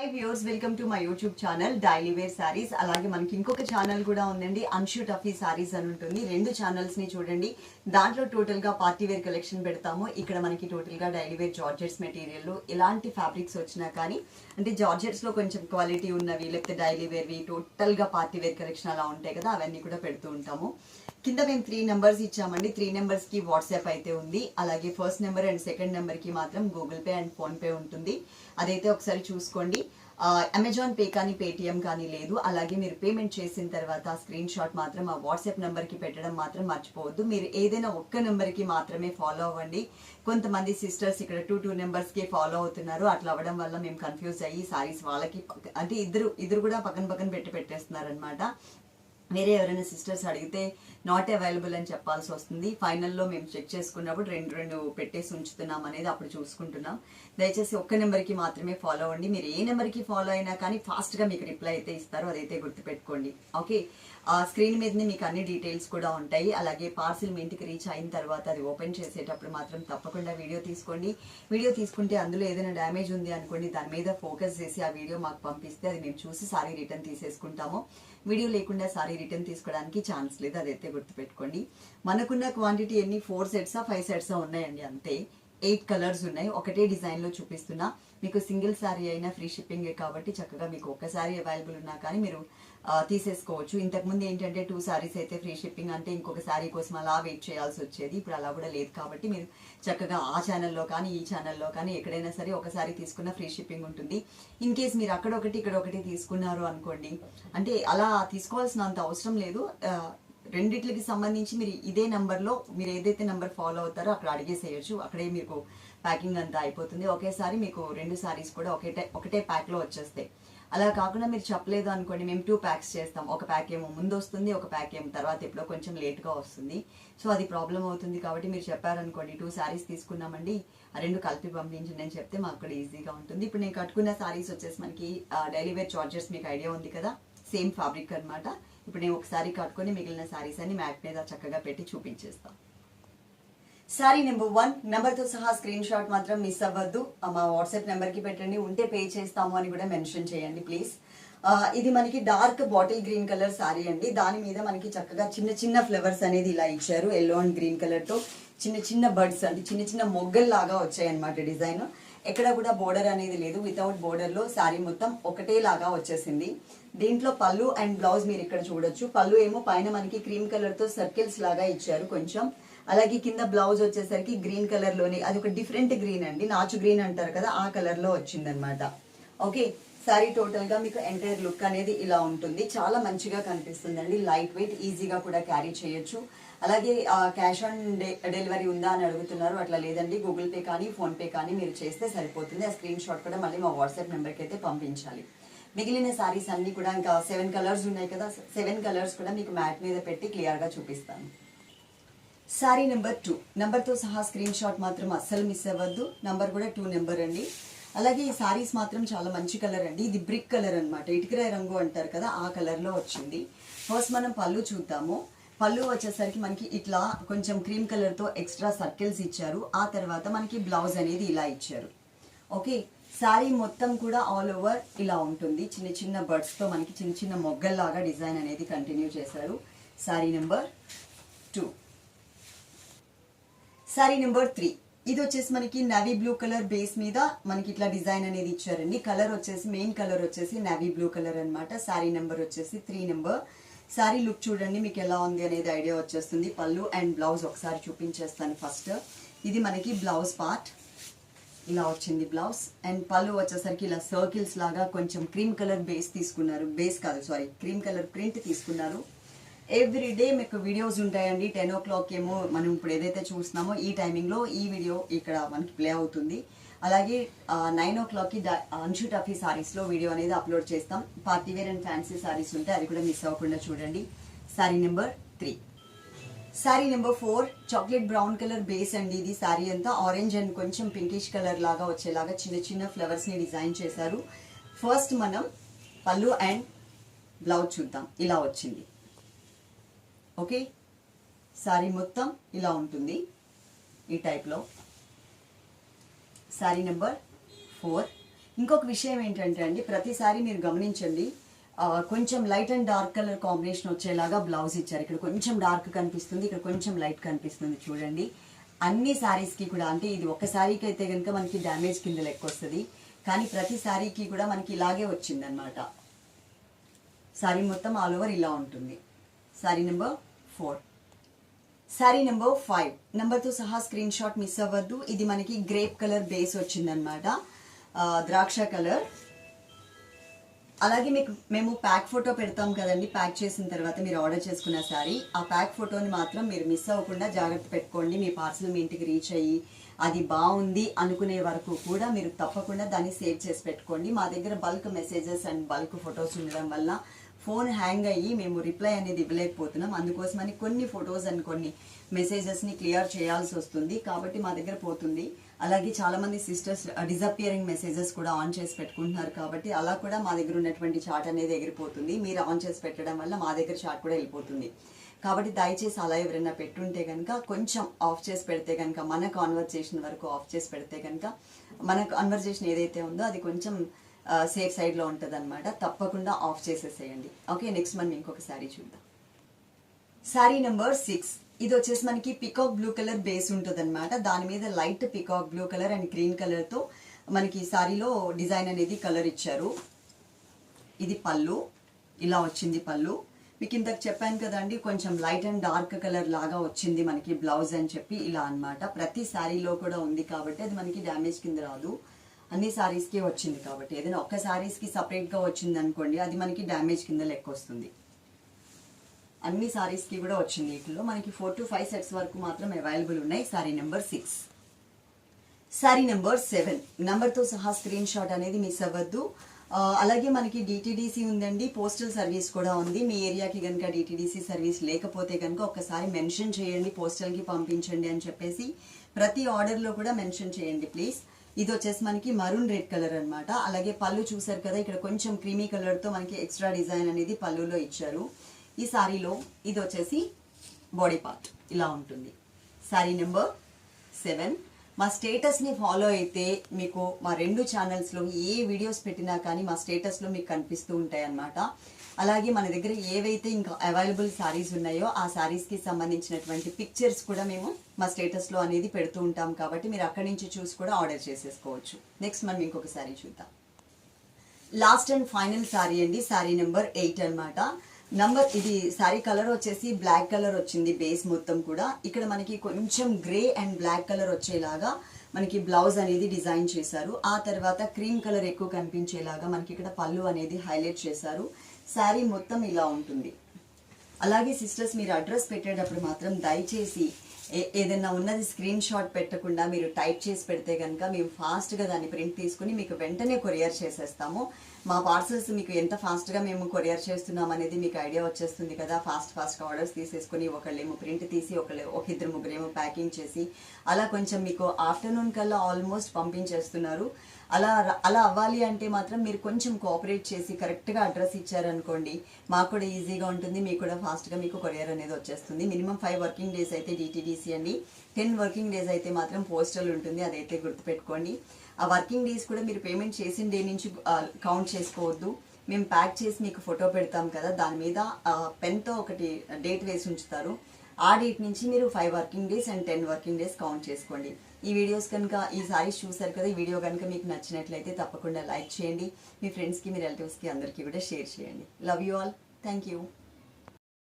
Hi viewers welcome to my YouTube channel daily wear sarees అలాగే మనకి ఇంకొక channel కూడా ఉందండి అన్షూ టఫీ సారీస్ అని ఉంటుంది. రెండు ఛానల్స్ని చూడండి. దాంట్లో టోటల్గా పార్టీ వేర్ కలెక్షన్ పెడతాము. ఇక్కడ మనకి టోటల్గా డైలీ వేర్ జార్జెట్స్ మెటీరియల్ ఎలాంటి ఫ్యాబ్రిక్స్ వచ్చినా కానీ అంటే జార్జెట్స్లో కొంచెం క్వాలిటీ ఉన్నవి లేకపోతే డైలీ వేర్వి టోటల్గా పార్టీ వేర్ కలెక్షన్ అలా ఉంటాయి కదా అవన్నీ కూడా పెడుతూ ఉంటాము. కింద మేము త్రీ నెంబర్స్ ఇచ్చామండి. త్రీ నెంబర్స్కి వాట్సాప్ అయితే ఉంది. అలాగే ఫస్ట్ నెంబర్ అండ్ సెకండ్ నెంబర్కి మాత్రం Google Pay and phone pay ఉంటుంది. అదైతే ఒకసారి చూసుకోండి. అమెజాన్ పే కానీ పేటిఎం కానీ లేదు. అలాగే మీరు పేమెంట్ చేసిన తర్వాత స్క్రీన్ షాట్ మాత్రం ఆ వాట్సాప్ నెంబర్కి పెట్టడం మాత్రం మర్చిపోవద్దు. మీరు ఏదైనా ఒక్క నెంబర్కి మాత్రమే ఫాలో అవ్వండి. కొంతమంది సిస్టర్స్ ఇక్కడ టూ టూ నెంబర్స్కి ఫాలో అవుతున్నారు. అట్లా అవ్వడం వల్ల మేము కన్ఫ్యూజ్ అయ్యి సారీస్ వాళ్ళకి అంటే ఇద్దరు ఇద్దరు కూడా పక్కన పక్కన పెట్టి పెట్టేస్తున్నారు అనమాట వేరే ఎవరైనా సిస్టర్స్ అడిగితే నాట్ అవైలబుల్ అని చెప్పాల్సి వస్తుంది. ఫైనల్లో మేము చెక్ చేసుకున్నప్పుడు రెండు రెండు పెట్టేసి ఉంచుతున్నాం అనేది అప్పుడు చూసుకుంటున్నాం. దయచేసి ఒక్క నెంబర్కి మాత్రమే ఫాలో అవ్వండి. మీరు ఏ నెంబర్కి ఫాలో అయినా కానీ ఫాస్ట్గా మీకు రిప్లై అయితే ఇస్తారో అదైతే గుర్తుపెట్టుకోండి. ఓకే స్క్రీన్ మీదనే మీకు అన్ని డీటెయిల్స్ కూడా ఉంటాయి. అలాగే పార్సిల్ మీ ఇంటికి రీచ్ అయిన తర్వాత అది ఓపెన్ చేసేటప్పుడు మాత్రం తప్పకుండా వీడియో తీసుకోండి. వీడియో తీసుకుంటే అందులో ఏదైనా డ్యామేజ్ ఉంది అనుకోండి దాని మీద ఫోకస్ చేసి ఆ వీడియో మాకు పంపిస్తే అది మేము చూసి సారీ రిటర్న్ తీసేసుకుంటాము. వీడియో లేకుండా సారీ రిటర్న్ తీసుకోవడానికి ఛాన్స్ లేదు అదైతే గుర్తుపెట్టుకోండి. మనకున్న క్వాంటిటీ ఎన్ని? ఫోర్ సెట్సా? ఫైవ్ సెట్సా? ఉన్నాయండి అంతే. ఎయిట్ కలర్స్ ఉన్నాయి. ఒకటే డిజైన్లో చూపిస్తున్నా. మీకు సింగిల్ శారీ అయినా ఫ్రీ షిప్పింగ్ కాబట్టి చక్కగా మీకు ఒక శారీ అవైలబుల్ ఉన్నా కానీ మీరు తీసేసుకోవచ్చు. ఇంతకుముందు ఏంటంటే టూ శారీస్ అయితే ఫ్రీ షిప్పింగ్ అంటే ఇంకొక శారీ కోసం అలా వెయిట్ చేయాల్సి వచ్చేది. ఇప్పుడు అలా కూడా లేదు కాబట్టి మీరు చక్కగా ఆ ఛానల్లో కానీ ఈ ఛానల్లో కానీ ఎక్కడైనా సరే ఒక శారీ తీసుకున్న ఫ్రీ షిప్పింగ్ ఉంటుంది. ఇన్ కేస్ మీరు అక్కడ ఒకటి ఇక్కడ ఒకటి తీసుకున్నారు అనుకోండి అంటే అలా తీసుకోవాల్సిన అంత అవసరం లేదు. రెండిట్లకి సంబంధించి మీరు ఇదే నెంబర్లో మీరు ఏదైతే నెంబర్ ఫాలో అవుతారో అక్కడ అడిగేసేయచ్చు. అక్కడే మీకు ప్యాకింగ్ అంతా అయిపోతుంది. ఒకేసారి మీకు రెండు సారీస్ కూడా ఒకటే ఒకటే ప్యాక్లో వచ్చేస్తాయి. అలా కాకుండా మీరు చెప్పలేదు అనుకోండి మేము టూ ప్యాక్స్ చేస్తాం. ఒక ప్యాక్ ఏమో ముందు వస్తుంది ఒక ప్యాక్ ఏమో తర్వాత ఎప్పుడో కొంచెం లేట్గా వస్తుంది. సో అది ప్రాబ్లం అవుతుంది కాబట్టి మీరు చెప్పారనుకోండి టూ శారీస్ తీసుకున్నామండి ఆ రెండు కలిపి పంపించండి అని చెప్తే మాకు కూడా ఈజీగా ఉంటుంది. ఇప్పుడు నేను కట్టుకున్న శారీస్ వచ్చేసి మనకి డైలీ వేర్ చార్జెస్ మీకు ఐడియా ఉంది కదా? సేమ్ ఫ్యాబ్రిక్ అన్నమాట. ఇప్పుడు నేను ఒకసారి కట్టుకొని మిగిలిన శారీస్ అన్ని మ్యాట్ మీద చక్కగా పెట్టి చూపించేస్తాం. శారీ నెంబర్ వన్ నెంబర్తో సహా స్క్రీన్ షాట్ మాత్రం మిస్ అవ్వద్దు. మా వాట్సాప్ నెంబర్కి పెట్టండి. ఉంటే పే చేస్తాము అని కూడా మెన్షన్ చేయండి ప్లీజ్ ఇది మనకి dark bottle green colour sari అండి. దాని మీద మనకి చక్కగా చిన్న చిన్న ఫ్లవర్స్ అనేది ఇలా ఇచ్చారు. ఎల్లో అండ్ గ్రీన్ కలర్తో చిన్న చిన్న బర్డ్స్ అంటే చిన్న చిన్న మొగ్గల్లాగా లాగా డిజైన్ ఎక్కడ కూడా బోర్డర్ అనేది లేదు. వితౌట్ బోర్డర్లో శారీ మొత్తం ఒకటే లాగా వచ్చేసింది. దీంట్లో పళ్ళు అండ్ బ్లౌజ్ మీరు ఇక్కడ చూడొచ్చు. పళ్ళు ఏమో పైన మనకి క్రీమ్ కలర్తో సర్కిల్స్ లాగా ఇచ్చారు కొంచెం. అలాగే కింద బ్లౌజ్ వచ్చేసరికి గ్రీన్ కలర్లోని అది ఒక డిఫరెంట్ గ్రీన్ అండి నాచు గ్రీన్ అంటారు కదా ఆ కలర్లో వచ్చిందనమాట ఓకే సారీ టోటల్గా మీకు ఎంటైర్ లుక్ అనేది ఇలా ఉంటుంది. చాలా మంచిగా కనిపిస్తుందండి లైట్ వెయిట్ ఈజీగా కూడా క్యారీ చేయొచ్చు. అలాగే క్యాష్ ఆన్ డెలివరీ ఉందా అని అడుగుతున్నారు అట్లా లేదండి. గూగుల్ పే కానీ ఫోన్ పే కానీ మీరు చేస్తే సరిపోతుంది. ఆ స్క్రీన్ షాట్ కూడా మళ్ళీ మా వాట్సాప్ నెంబర్కి అయితే పంపించాలి. మిగిలిన సారీస్ అన్ని కూడా ఇంకా సెవెన్ కలర్స్ ఉన్నాయి కదా సెవెన్ కలర్స్ కూడా మీకు మ్యాట్ మీద పెట్టి క్లియర్గా చూపిస్తాను. శారీ నెంబర్ టూ నెంబర్తో సహా స్క్రీన్ షాట్ మాత్రం అస్సలు మిస్ అవ్వద్దు. నెంబర్ కూడా టూ నెంబర్ అండి. అలాగే ఈ సారీస్ మాత్రం చాలా మంచి కలర్ అండి. ఇది బ్రిక్ కలర్ అనమాట ఇటుకరాయ రంగు అంటారు కదా ఆ కలర్లో వచ్చింది. ఫస్ట్ మనం పళ్ళు చూద్దాము. పళ్ళు వచ్చేసరికి మనకి ఇట్లా కొంచెం క్రీమ్ కలర్తో ఎక్స్ట్రా సర్కిల్స్ ఇచ్చారు. ఆ తర్వాత మనకి బ్లౌజ్ అనేది ఇలా ఇచ్చారు. ఓకే శారీ మొత్తం కూడా ఆల్ ఓవర్ ఇలా ఉంటుంది. చిన్న చిన్న బర్డ్స్తో మనకి చిన్న చిన్న మొగ్గల్లాగా డిజైన్ అనేది కంటిన్యూ చేశారు. Sari number two sari number three ఇది వచ్చేసి మనకి నవీ బ్లూ కలర్ బేస్ మీద మనకి ఇట్లా డిజైన్ అనేది ఇచ్చారండి. కలర్ వచ్చేసి మెయిన్ కలర్ వచ్చేసి నవీ బ్లూ కలర్ అనమాట శారీ నెంబర్ వచ్చేసి త్రీ నెంబర్ శారీ లుక్ చూడండి మీకు ఎలా ఉంది అనేది ఐడియా వచ్చేస్తుంది. పళ్ళు అండ్ బ్లౌజ్ ఒకసారి చూపించేస్తాను ఫస్ట్ ఇది మనకి బ్లౌజ్ పార్ట్ ఇలా వచ్చింది బ్లౌజ్. అండ్ పళ్ళు వచ్చేసరికి ఇలా సర్కిల్స్ లాగా కొంచెం క్రీమ్ కలర్ బేస్ తీసుకున్నారు. బేస్ కాదు సారీ క్రీమ్ కలర్ ప్రింట్ తీసుకున్నారు. ఎవ్రీ డే మీకు వీడియోస్ ఉంటాయండి. టెన్ ఓ క్లాక్ ఏమో మనం ఇప్పుడు ఏదైతే చూస్తున్నామో ఈ టైమింగ్లో ఈ వీడియో ఇక్కడ మనకి ప్లే అవుతుంది. అలాగే నైన్ ఓ క్లాక్కి అంశు టఫీ సారీస్లో వీడియో అనేది అప్లోడ్ చేస్తాం. Party wear and fancy saris ఉంటే అది కూడా మిస్ అవ్వకుండా చూడండి. Sari number three sari number four chocolate brown colour base అండి ఇది. సారీ అంతా ఆరెంజ్ అండ్ కొంచెం పింకిష్ కలర్ లాగా వచ్చేలాగా చిన్న చిన్న ఫ్లవర్స్ని డిజైన్ చేశారు. ఫస్ట్ మనం పళ్ళు అండ్ బ్లౌజ్ చూద్దాం. ఇలా వచ్చింది. ఓకే సారీ మొత్తం ఇలా ఉంటుంది ఈ టైప్లో సారీ నెంబర్ ఫోర్ ఇంకొక విషయం ఏంటంటే అండి ప్రతిసారి మీరు గమనించండి కొంచెం light and dark colour combination వచ్చేలాగా బ్లౌజ్ ఇచ్చారు. ఇక్కడ కొంచెం డార్క్ కనిపిస్తుంది ఇక్కడ కొంచెం లైట్ కనిపిస్తుంది చూడండి. అన్ని శారీస్కి కూడా అంటే ఇది ఒక శారీకి అయితే కనుక మనకి డ్యామేజ్ కింద లెక్క వస్తుంది. కానీ ప్రతి శారీకి కూడా మనకి ఇలాగే వచ్చిందనమాట శారీ మొత్తం ఆల్ ఓవర్ ఇలా ఉంటుంది. Sari number four sari number five నెంబర్తో సహా స్క్రీన్ షాట్ మిస్ అవ్వద్దు. ఇది మనకి గ్రేప్ కలర్ బేస్ వచ్చిందనమాట ద్రాక్ష కలర్ అలాగే మీకు మేము ప్యాక్ ఫోటో పెడతాం కదండి ప్యాక్ చేసిన తర్వాత మీరు ఆర్డర్ చేసుకున్న సారీ ఆ ప్యాక్ ఫోటోని మాత్రం మీరు మిస్ అవ్వకుండా జాగ్రత్త పెట్టుకోండి మీ పార్సల్ మీ ఇంటికి రీచ్ అయ్యి అది బాగుంది అనుకునే వరకు కూడా మీరు తప్పకుండా దాన్ని సేవ్ చేసి పెట్టుకోండి. మా దగ్గర bulk messages and bulk photos ఉండడం వల్ల ఫోన్ హ్యాంగ్ అయ్యి మేము రిప్లై అనేది ఇవ్వలేకపోతున్నాం. అందుకోసమని కొన్ని ఫొటోస్ అండ్ కొన్ని మెసేజెస్ని క్లియర్ చేయాల్సి వస్తుంది. కాబట్టి మా దగ్గర పోతుంది. అలాగే చాలా మంది సిస్టర్స్ డిజపియరింగ్ మెసేజెస్ కూడా ఆన్ చేసి పెట్టుకుంటున్నారు కాబట్టి అలా కూడా మా దగ్గర ఉన్నటువంటి చాట్ అనేది ఎగిరిపోతుంది. మీరు ఆన్ చేసి పెట్టడం వల్ల మా దగ్గర చాట్ కూడా వెళ్ళిపోతుంది. కాబట్టి దయచేసి అలా ఎవరైనా పెట్టుంటే కనుక కొంచెం ఆఫ్ చేసి పెడితే కనుక మన కాన్వర్జేషన్ వరకు ఆఫ్ చేసి పెడితే కనుక మన కాన్వర్జేషన్ ఏదైతే ఉందో అది కొంచెం uh, సేఫ్ సైడ్లో ఉంటుంది అనమాట తప్పకుండా ఆఫ్ చేసేసేయండి. ఓకే నెక్స్ట్ మనం ఇంకొక శారీ చూద్దాం. శారీ నెంబర్ సిక్స్ ఇది వచ్చేసి మనకి పికాక్ బ్లూ కలర్ బేస్ ఉంటుంది అనమాట దాని మీద light peacock blue colour and green కలర్తో మనకి సారీలో డిజైన్ అనేది కలర్ ఇచ్చారు. ఇది పళ్ళు. ఇలా వచ్చింది పళ్ళు. మీకు ఇంతకు చెప్పాను కదండి కొంచెం లైట్ అండ్ డార్క్ కలర్ లాగా వచ్చింది మనకి బ్లౌజ్ అని చెప్పి ఇలా అన్నమాట. ప్రతి శారీలో కూడా ఉంది కాబట్టి అది మనకి డ్యామేజ్ కింద రాదు. అన్ని శారీస్కి వచ్చింది కాబట్టి. ఏదైనా ఒక్క శారీస్కి సపరేట్గా వచ్చింది అనుకోండి అది మనకి డ్యామేజ్ కింద లెక్క వస్తుంది అన్ని సారీస్కి కూడా వచ్చింది వీటిలో. మనకి ఫోర్ టు ఫైవ్ సెట్స్ వరకు మాత్రం అవైలబుల్ ఉన్నాయి. Sari number six sari number seven నెంబర్తో సహా స్క్రీన్ షాట్ అనేది మిస్ అవ్వద్దు. అలాగే మనకి డిటిడిసి ఉందండి. పోస్టల్ సర్వీస్ కూడా ఉంది. మీ ఏరియాకి కనుక డీటీడీసీ సర్వీస్ లేకపోతే కనుక ఒకసారి మెన్షన్ చేయండి. పోస్టల్కి పంపించండి అని చెప్పేసి ప్రతి ఆర్డర్లో కూడా మెన్షన్ చేయండి ప్లీజ్ ఇది వచ్చేసి మనకి మరూన్ రెడ్ కలర్ అనమాట అలాగే పళ్ళు చూసారు కదా ఇక్కడ కొంచెం క్రీమీ కలర్తో మనకి ఎక్స్ట్రా డిజైన్ అనేది పళ్ళులో ఇచ్చారు. ఈ సారీలో ఇది వచ్చేసి బాడీ పార్ట్ ఇలా ఉంటుంది. శారీ నెంబర్ సెవెన్ మా స్టేటస్ని ఫాలో అయితే మీకు మా రెండు ఛానల్స్లో ఏ వీడియోస్ పెట్టినా కానీ మా స్టేటస్లో మీకు కనిపిస్తూ ఉంటాయి అన్నమాట అలాగే మన దగ్గర ఏవైతే ఇంకా అవైలబుల్ శారీస్ ఉన్నాయో ఆ శారీస్కి సంబంధించినటువంటి పిక్చర్స్ కూడా మేము మా స్టేటస్లో అనేది పెడుతూ ఉంటాం కాబట్టి మీరు అక్కడి నుంచి చూసి కూడా ఆర్డర్ చేసేసుకోవచ్చు. నెక్స్ట్ మనం ఇంకొక శారీ చూద్దాం. లాస్ట్ అండ్ ఫైనల్ శారీ అండి. శారీ నెంబర్ ఎయిట్ అన్నమాట. నంబర్ ఇది శారీ కలర్ వచ్చేసి బ్లాక్ కలర్ వచ్చింది బేస్ మొత్తం కూడా. ఇక్కడ మనకి కొంచెం గ్రే అండ్ బ్లాక్ కలర్ వచ్చేలాగా మనకి బ్లౌజ్ అనేది డిజైన్ చేశారు. ఆ తర్వాత క్రీమ్ కలర్ ఎక్కువ కనిపించేలాగా మనకి ఇక్కడ పళ్ళు అనేది హైలైట్ చేశారు. శారీ మొత్తం ఇలా ఉంటుంది. అలాగే సిస్టర్స్ మీరు అడ్రస్ పెట్టేటప్పుడు మాత్రం దయచేసి ఏదైనా ఉన్నది స్క్రీన్ షాట్ పెట్టకుండా మీరు టైప్ చేసి పెడితే కనుక మేము ఫాస్ట్గా దాన్ని ప్రింట్ తీసుకుని మీకు వెంటనే కొరియర్ చేసేస్తాము. మా పార్సల్స్ మీకు ఎంత ఫాస్ట్గా మేము కొరియర్ చేస్తున్నాం అనేది మీకు ఐడియా వచ్చేస్తుంది కదా. ఫాస్ట్ ఫాస్ట్గా ఆర్డర్స్ తీసేసుకుని ఒకళ్ళేమో ప్రింట్ తీసి ఒకళ్ళు ఒక ఇద్దరు ముగ్గురేమో ప్యాకింగ్ చేసి అలా కొంచెం మీకు ఆఫ్టర్నూన్ కల్లా ఆల్మోస్ట్ పంపించేస్తున్నారు. అలా అలా అవ్వాలి అంటే మాత్రం మీరు కొంచెం కోఆపరేట్ చేసి కరెక్ట్గా అడ్రస్ ఇచ్చారనుకోండి మాకు కూడా ఈజీగా ఉంటుంది మీకు కూడా ఫాస్ట్గా మీకు కొరియర్ అనేది వచ్చేస్తుంది. మినిమం ఫైవ్ వర్కింగ్ డేస్ అయితే డిటీడీసీ అండి. టెన్ వర్కింగ్ డేస్ అయితే మాత్రం పోస్టల్ ఉంటుంది అదైతే గుర్తుపెట్టుకోండి. ఆ వర్కింగ్ డేస్ కూడా మీరు పేమెంట్ చేసిన డే నుంచి కౌంట్ చేసుకోవద్దు. మేము ప్యాక్ చేసి మీకు ఫోటో పెడతాం కదా దాని మీద పెన్తో ఒకటి డేట్ వేసి ఉంచుతారు. ఆ డేట్ నుంచి మీరు five working days and ten working days count చేసుకోండి. ఈ వీడియోస్ కనుక ఈ సారీస్ చూసారు కదా ఈ వీడియో కనుక మీకు నచ్చినట్లయితే తప్పకుండా లైక్ చేయండి. మీ ఫ్రెండ్స్కి మీ రిలేటివ్స్కి అందరికీ కూడా షేర్ చేయండి. Love you all thank you